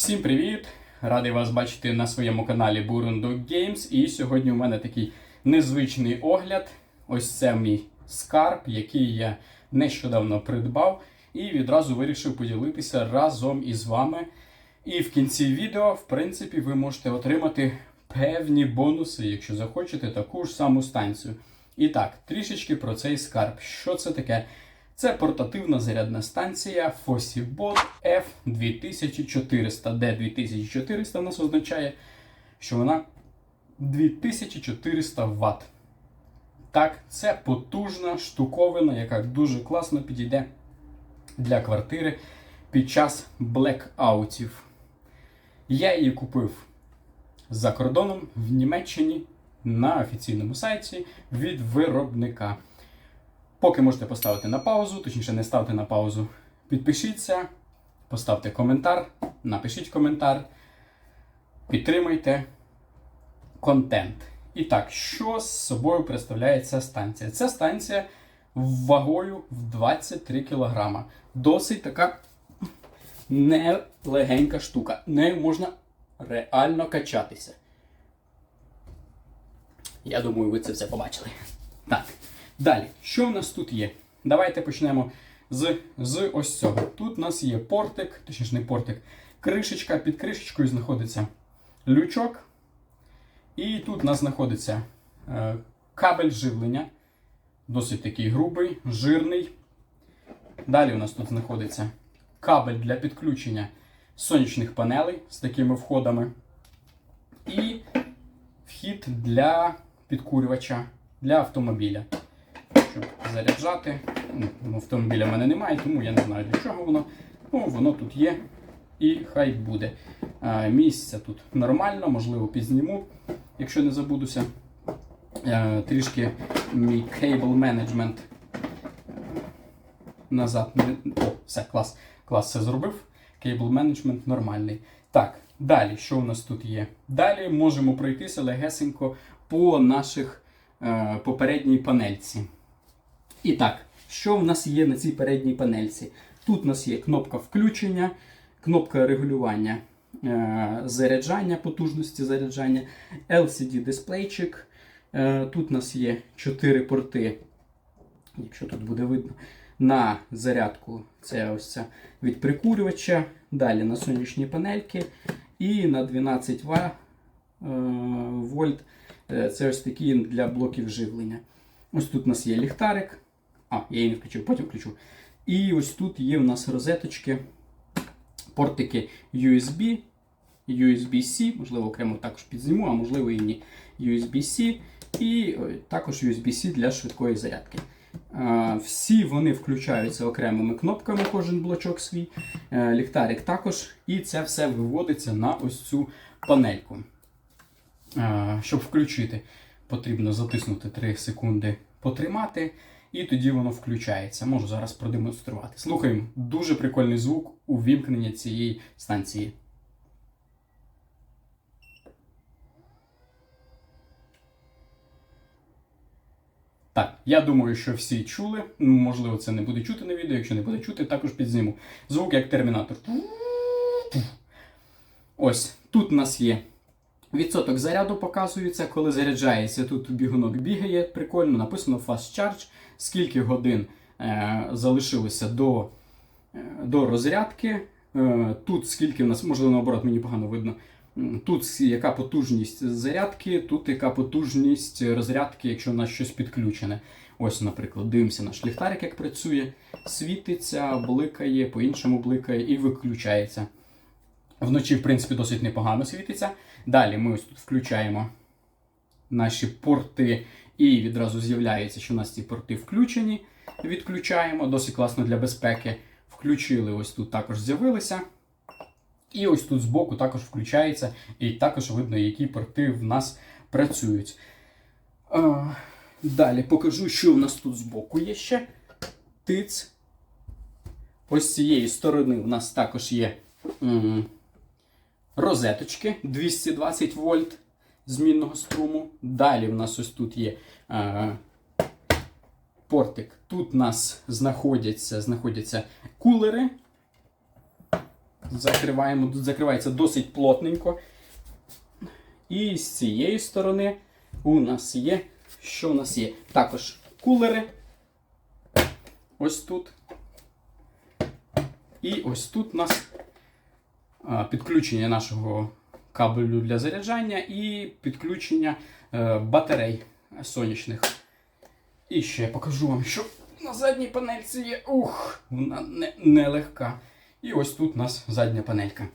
Всім привіт! Радий вас бачити на своєму каналі Burundog Games. І сьогодні у мене такий незвичний огляд. Ось це мій скарб, який я нещодавно придбав, і відразу вирішив поділитися разом із вами. І в кінці відео, в принципі, ви можете отримати певні бонуси, якщо захочете таку ж саму станцію. І так, трішечки про цей скарб. Що це таке? Це портативна зарядна станція Fossibot F2400, де 2400 в нас означає, що вона 2400 Вт. Так, це потужна штуковина, яка дуже класно підійде для квартири під час блекаутів. Я її купив за кордоном в Німеччині на офіційному сайті від виробника. Поки можете поставити на паузу, точніше, не ставте на паузу. Підпишіться, поставте коментар, напишіть коментар, підтримайте контент. І так, що з собою представляє ця станція? Ця станція вагою в 23 кг. Досить така нелегенька штука. Нею можна реально качатися. Я думаю, ви це все побачили. Так. Далі, що в нас тут є? Давайте почнемо з, з ось цього. Тут у нас є портик, точніше не портик, кришечка. Під кришечкою знаходиться лючок. І тут у нас знаходиться е, кабель живлення. Досить такий грубий, жирний. Далі у нас тут знаходиться кабель для підключення сонячних панелей з такими входами. І вхід для підкурювача для автомобіля щоб заряджати. Ну, Автомобіля в мене немає, тому я не знаю для чого воно. Ну, Воно тут є і хай буде. А, Місця тут нормально, можливо, підзніму, якщо не забудуся. А, трішки мій cable management назад. О, все, клас. Клас все зробив. Cable management нормальний. Так, далі, що у нас тут є? Далі можемо пройтися легесенько по наших е, попередній панельці. І так, що в нас є на цій передній панельці? Тут у нас є кнопка включення, кнопка регулювання е, заряджання, потужності заряджання, LCD-дисплейчик. Е, тут у нас є 4 порти, якщо тут буде видно, на зарядку це ось ця від прикурювача, далі на сонячні панельки і на 12 Вт, е, вольт. Е, Це ось такі для блоків живлення. Ось тут у нас є ліхтарик. А, я її не включив, потім включу. І ось тут є у нас розеточки, портики USB, USB-C, можливо, окремо також підзніму, а можливо і ні. USB-C і також USB-C для швидкої зарядки. Всі вони включаються окремими кнопками, кожен блочок свій, е, ліхтарик також. І це все виводиться на ось цю панельку. Щоб включити, потрібно затиснути 3 секунди, потримати. І тоді воно включається. Можу зараз продемонструвати. Слухаємо, дуже прикольний звук у вімкнення цієї станції. Так, я думаю, що всі чули. Можливо, це не буде чути на відео. Якщо не буде чути, також підзніму. Звук як термінатор. Ось тут у нас є Відсоток заряду показується, коли заряджається. Тут бігунок бігає, прикольно, написано Fast Charge, скільки годин е, залишилося до е, до розрядки. Е, тут скільки в нас, можливо, наоборот, мені погано видно. Тут яка потужність зарядки, тут яка потужність розрядки, якщо у нас щось підключене. Ось, наприклад, дивимося наш ліхтарик, як працює, світиться, бликає, по-іншому бликає і виключається. Вночі, в принципі, досить непогано світиться. Далі ми ось тут включаємо наші порти, і відразу з'являється, що у нас ці порти включені. Відключаємо. Досить класно для безпеки. Включили, ось тут також з'явилися. І ось тут збоку також включається, і також видно, які порти в нас працюють. Далі покажу, що в нас тут збоку є ще. Тиц. Ось з цієї сторони у нас також є розеточки 220 вольт змінного струму. Далі в нас ось тут є е, портик. Тут у нас знаходяться знаходяться кулери. Закриваємо, тут закривається досить плотненько. І з цієї сторони у нас є. Що у нас є? Також кулери. Ось тут. І ось тут у нас підключення нашого кабелю для заряджання і підключення е, батарей сонячних. І ще я покажу вам, що на задній панельці є. Ух, вона не, не. І ось тут у нас задня панелька.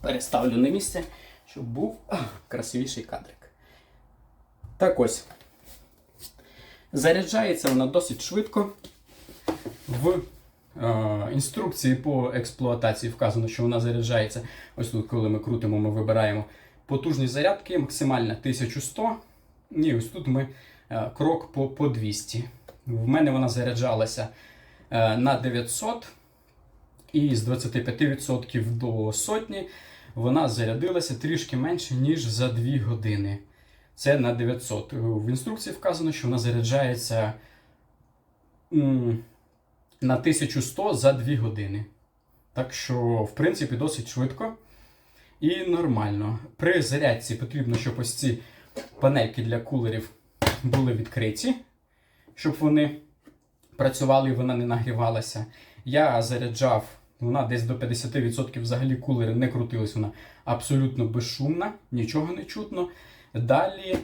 Переставлю на місце, щоб був красивіший кадрик. Так ось. Заряджається вона досить швидко. В е, інструкції по експлуатації вказано, що вона заряджається. Ось тут, коли ми крутимо, ми вибираємо потужність зарядки, максимальна 1100. І ось тут ми е, крок по, по 200. В мене вона заряджалася е, на 900. І з 25% до сотні вона зарядилася трішки менше, ніж за 2 години. Це на 900. В інструкції вказано, що вона заряджається на 1100 за 2 години. Так що, в принципі, досить швидко і нормально. При зарядці потрібно, щоб ось ці панельки для кулерів були відкриті, щоб вони працювали і вона не нагрівалася. Я заряджав, вона десь до 50% взагалі кулери не крутились, вона абсолютно безшумна, нічого не чутно. Далі,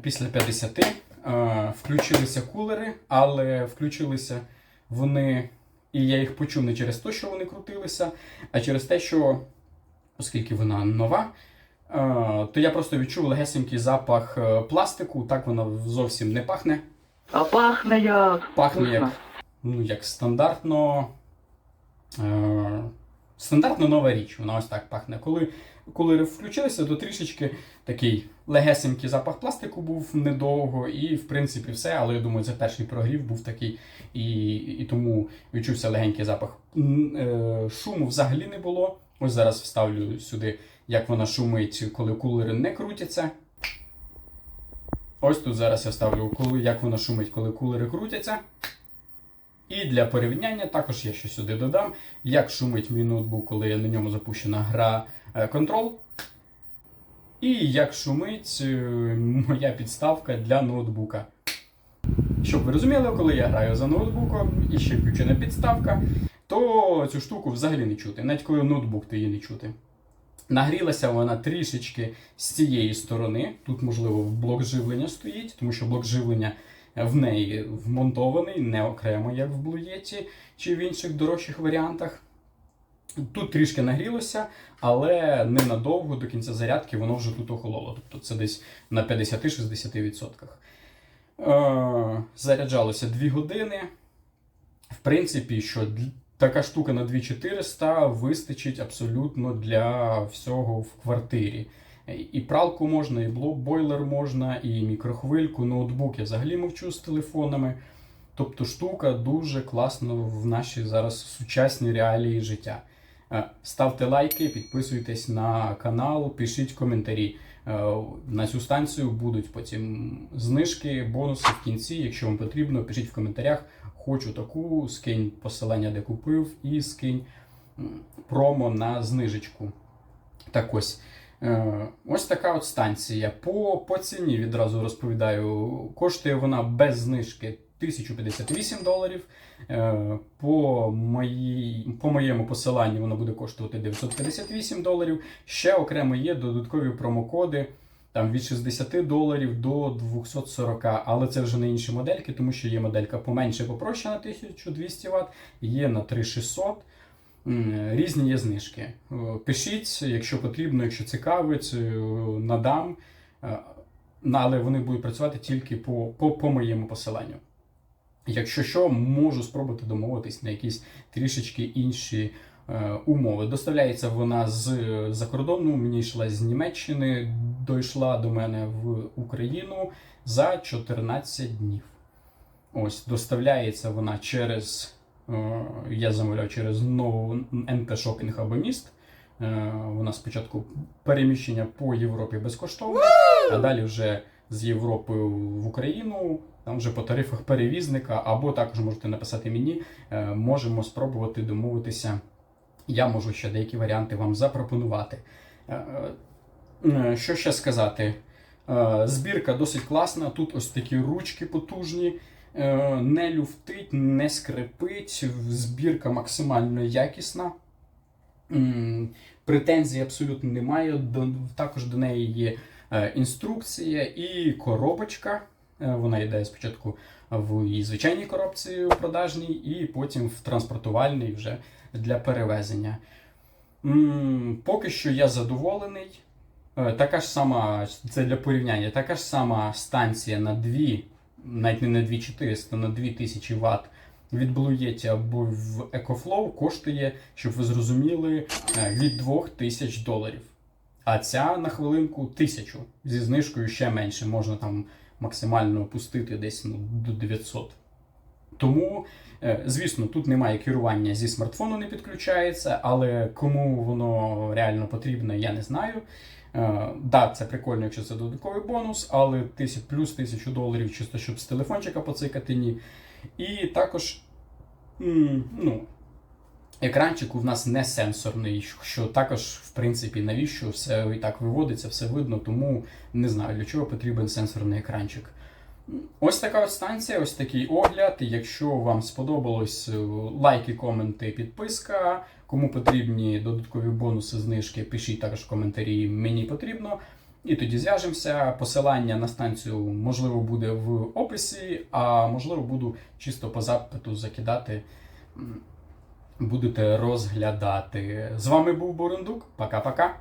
після 50 е, включилися кулери, але включилися вони, і я їх почув не через те, що вони крутилися, а через те, що, оскільки вона нова, е, то я просто відчув легесенький запах е, пластику, так вона зовсім не пахне. А пахне як. Пахне як, ну, як стандартно. Стандартно нова річ. Вона ось так пахне. Коли кулери включилися, то трішечки такий легесенький запах пластику був недовго, і в принципі все. Але я думаю, це перший прогрів був такий, і, і тому відчувся легенький запах. Е, Шуму взагалі не було. Ось зараз вставлю сюди, як вона шумить, коли кулери не крутяться. Ось тут зараз я вставлю, коли, як вона шумить, коли кулери крутяться. І для порівняння також я ще сюди додам, як шумить мій ноутбук, коли на ньому запущена гра е, Control. І як шумить е, моя підставка для ноутбука. Щоб ви розуміли, коли я граю за ноутбуком і ще включена підставка, то цю штуку взагалі не чути, навіть коли ноутбук, то її не чути. Нагрілася вона трішечки з цієї сторони. Тут, можливо, блок живлення стоїть, тому що блок живлення в неї вмонтований, не окремо, як в Блуєті чи в інших дорожчих варіантах. Тут трішки нагрілося, але ненадовго до кінця зарядки воно вже тут охололо. Тобто це десь на 50-60%. Е, заряджалося 2 години. В принципі, що така штука на 2400 вистачить абсолютно для всього в квартирі. І пралку можна, і бойлер можна, і мікрохвильку, ноутбук я взагалі мовчу з телефонами. Тобто штука дуже класно в наші зараз сучасні реалії життя. Е, Ставте лайки, підписуйтесь на канал, пишіть коментарі. Е, На цю станцію будуть потім знижки, бонуси в кінці. Якщо вам потрібно, пишіть в коментарях. Хочу таку, скинь посилання, де купив, і скинь промо на знижечку. Так ось. Е, Ось така от станція. По, по ціні відразу розповідаю. Коштує вона без знижки 1058 доларів. Е, По, моїй, по моєму посиланню вона буде коштувати 958 доларів. Ще окремо є додаткові промокоди. Там від 60 доларів до 240, але це вже не інші модельки, тому що є моделька поменше, попроще на 1200 Вт, є на 3600. Різні є знижки. Пишіть, якщо потрібно, якщо цікавить, е, надам. Е, Але вони будуть працювати тільки по, по, по моєму посиланню. Якщо що, можу спробувати домовитись на якісь трішечки інші е, умови. Доставляється вона з за кордону, мені йшла з Німеччини, дійшла до мене в Україну за 14 днів. Ось, доставляється вона через. Е, Я замовляв через нову НТ Shopping або міст. Е, Вона спочатку переміщення по Європі безкоштовне, а далі вже з Європи в Україну, там вже по тарифах перевізника, або також можете написати мені, е, можемо спробувати домовитися я можу ще деякі варіанти вам запропонувати. Що ще сказати? Збірка досить класна. Тут ось такі ручки потужні, не люфтить, не скрипить. Збірка максимально якісна. Претензій абсолютно немає. Також до неї є е, інструкція і коробочка. Е, Вона йде спочатку в звичайній коробці продажній, і потім в транспортувальній вже для перевезення. Поки що я задоволений. Е, Така ж сама, це для порівняння, така ж сама станція на 2, навіть не на 2400, на 2000 Вт від Yeti або в EcoFlow коштує, щоб ви зрозуміли, е, від 2000 доларів. А ця на хвилинку 1000 зі знижкою ще менше, можна там максимально опустити десь ну, до 900. Тому, е, звісно, тут немає керування зі смартфону, не підключається, але кому воно реально потрібно, я не знаю. Е, да, це прикольно, якщо це додатковий бонус, але тисяч, плюс 1000 доларів чисто, щоб з телефончика поцикати, ні. І також, ну, екранчик у нас не сенсорний, що також, в принципі, навіщо все і так виводиться, все видно, тому не знаю, для чого потрібен сенсорний екранчик. Ось така от станція, ось такий огляд. Якщо вам сподобалось, е, лайки, коменти, підписка. Кому потрібні додаткові бонуси, знижки, пишіть також коментарі, мені потрібно. І тоді зв'яжемося. Посилання на станцію можливо буде в описі, а можливо буду чисто по запиту закидати. Будете розглядати. З вами був Бурундук. Пока-пока.